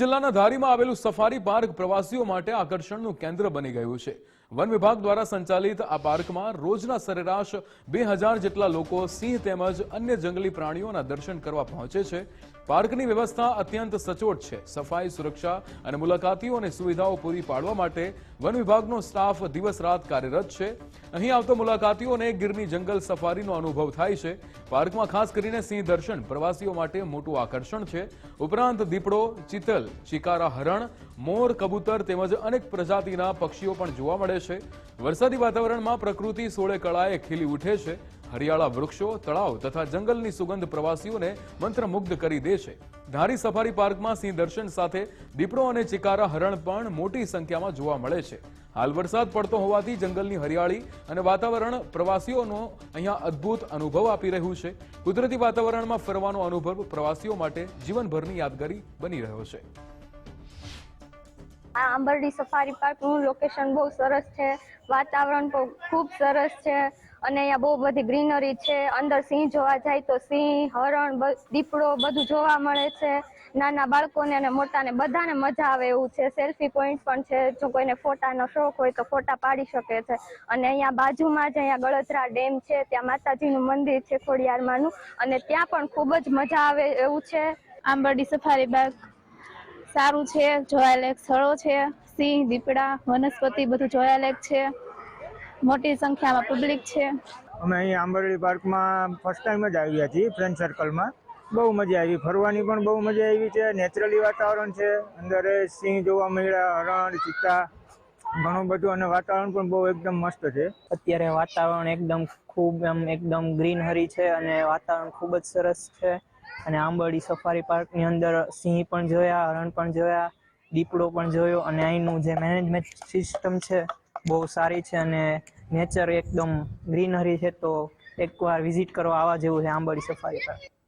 જિલ્લાના ધારીમાં આવેલું safari park પ્રવાસીઓ માટે આકર્ષણનું કેન્દ્ર બની ગયું છે. વન વિભાગ દ્વારા સંચાલિત આ પાર્કમાં રોજના સરેરાશ બે હજાર જેટલા લોકો સિંહ તેમજ અન્ય જંગલી પ્રાણીઓના દર્શન કરવા પહોંચે છે. પાર્કની વ્યવસ્થા અત્યંત સચોટ છે. સફાઈ, સુરક્ષા અને મુલાકાતીઓને સુવિધાઓ પૂરી પાડવા માટે વન વિભાગનો સ્ટાફ દિવસ રાત કાર્યરત છે. અહીં આવતો મુલાકાતીઓને ગીરની જંગલ સફારીનો અનુભવ થાય છે. પાર્કમાં ખાસ કરીને સિંહ દર્શન પ્રવાસીઓ માટે મોટું આકર્ષણ છે. ઉપરાંત દીપડો, ચિતલ ચિકારા હરણ, મોર, કબૂતર તેમજ અનેક પ્રજાતિના પક્ષીઓ પણ જોવા મળે છે. વરસાદી વાતાવરણમાં પ્રકૃતિ સોળે કળાએ ખીલી ઉઠે છે. હરિયાળા વૃક્ષો, તળાવ તથા જંગલની સુગંધ પ્રવાસીઓને મંત્રમુગ્ધ કરી દે છે. ધારી સફારી પાર્કમાં સિંહ દર્શન સાથે દીપડો અને ચિકારા હરણ પણ મોટી સંખ્યામાં જોવા મળે છે. હાલ વરસાદ પડતો હોવાથી જંગલની હરિયાળી અને વાતાવરણ પ્રવાસીઓનો અહીંયા અદ્ભુત અનુભવ આપી રહ્યું છે. કુદરતી વાતાવરણમાં ફરવાનો અનુભવ પ્રવાસીઓ માટે જીવનભરની યાદગારી બની રહ્યો છે. આ આંબરડી સફારી પાર્કનું લોકેશન બહુ સરસ છે. વાતાવરણ પણ ખૂબ સરસ છે. અને અહીંયા બહુ બધી ગ્રીનરી છે. અંદર સિંહ જોવા જાય તો સિંહ, હરણ દીપડો બધું જોવા મળે છે. નાના બાળકોને અને મોટાને બધાને મજા આવે એવું છે. સેલ્ફી પોઈન્ટ પણ છે. જો કોઈને ફોટાનો શોખ હોય તો ફોટા પાડી શકે છે. અને અહીંયા બાજુમાં જ અહીંયા ગળતરા ડેમ છે. ત્યાં માતાજીનું મંદિર છે ખોડિયારમાંનું. અને ત્યાં પણ ખૂબ જ મજા આવે એવું છે. આંબરડી સફારી બાગ. સારું છે જોયાલાયક સ્થળો છે સિંહ દીપડા વનસ્પતિ બધું જોયાલાયક છે મોટી સંખ્યામાં પબ્લિક છે. અમે અહીં આંબરડી પાર્કમાં ફર્સ્ટ ટાઈમ જ આવ્યા છીએ ફ્રેન્ડ સર્કલમાં બહુ મજા આવી. ફરવાની પણ બહુ મજા આવી છે નેચરલી વાતાવરણ છે અંદર સિંહ જોવા મળ્યા હરણ ચિત્તા ઘણું બધું અને વાતાવરણ પણ બહુ એકદમ મસ્ત છે. અત્યારે વાતાવરણ એકદમ ખૂબ એમ એકદમ ગ્રીનહરી છે અને વાતાવરણ ખૂબ જ સરસ છે. અને આંબરડી સફારી પાર્કની અંદર સિંહ પણ જોયા, હરણ પણ જોયા, દીપડો પણ જોયો અને અહીંનું જે મેનેજમેન્ટ સિસ્ટમ છે બહુ સારી છે અને નેચર એકદમ ગ્રીનરી છે તો એકવાર વિઝિટ કરવા આવવા જેવું છે આંબરડી સફારી પાર્ક